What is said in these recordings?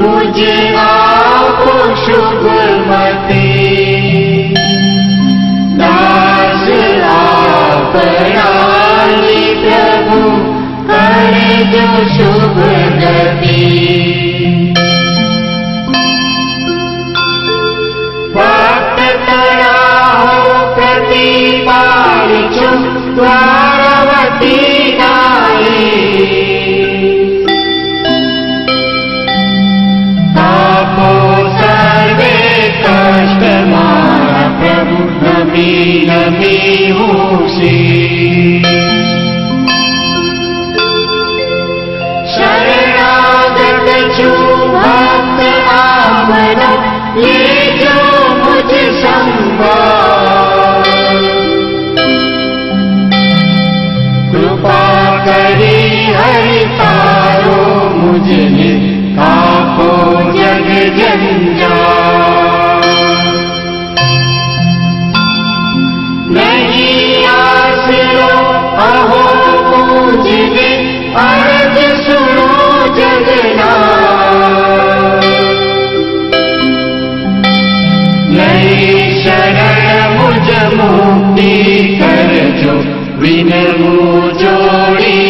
मुझे आप शुभ मते। दास शा प्रभु करे जो शुभ गति। प्राप्त शुभगते प्रतिपाल प्रतिपा तारो मुझे कापो जग जंजा नहीं आसरो, अहो पूजने अर्ज़ सुनो जगना नहीं शरण मुझ मुक्ति कर जो विन जोड़ी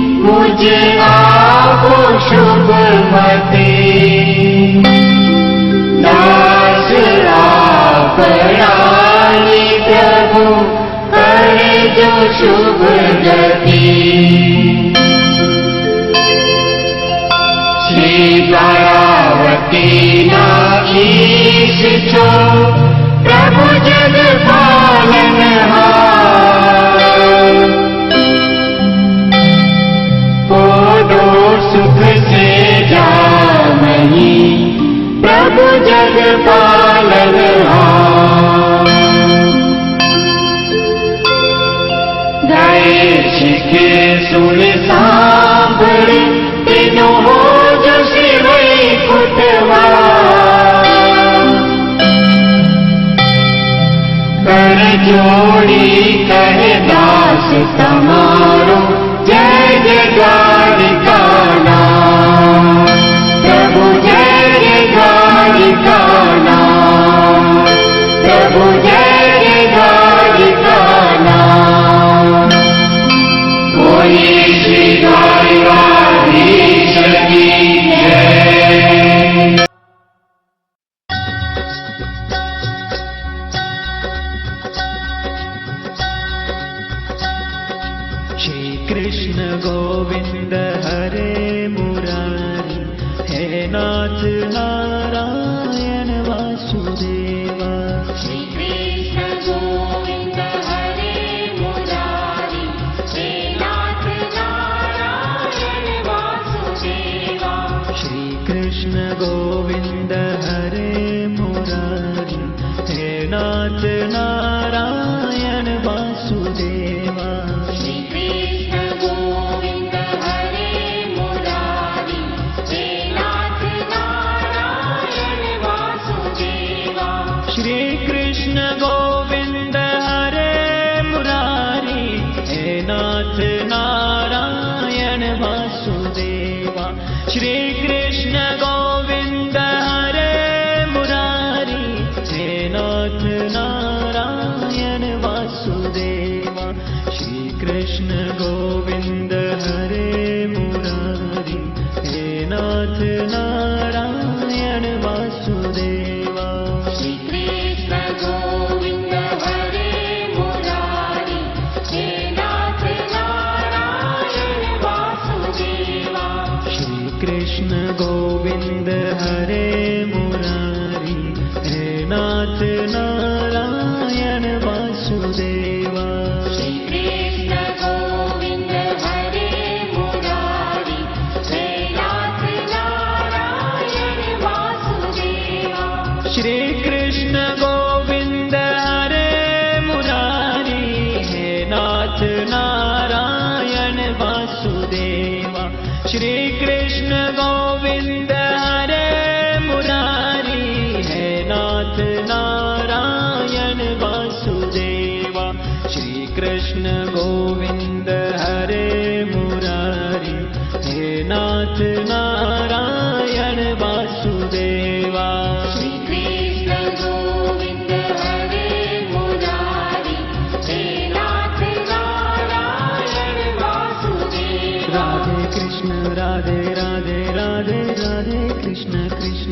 मुझे आपो शुभ मते। दास आप प्रभु, कर जो शुभ गति। श्री बारावती ना ईश प्रभु जग पालन Sama नाथ नारायण वासुदेवा। श्रीकृष्ण गोविन्द हरे मुनारी हे नाथ नारायण वासुदेवा। श्रीकृष्ण गोविन्द हरे रेनारी हे नाथ नारायण वासुदेवा। श्रीकृष्ण गोविन्द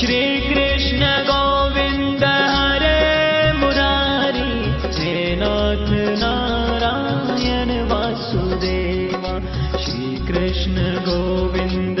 वासुदेवा श्री कृष्ण गोविन्द हरे मुरारी नारायण वासुदेवा श्री कृष्ण गोविन्द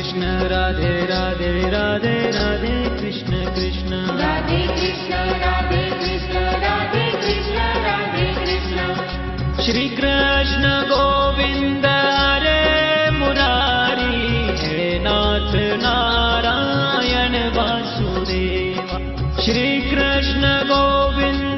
कृष्ण राधे राधे राधे राधे कृष्ण कृष्ण राधे कृष्ण राधे कृष्ण राधे कृष्ण राधे कृष्ण श्री कृष्ण गोविन्द हरे मुरारी हे नाथ नारायण वासुदेव श्री कृष्ण गोविन्द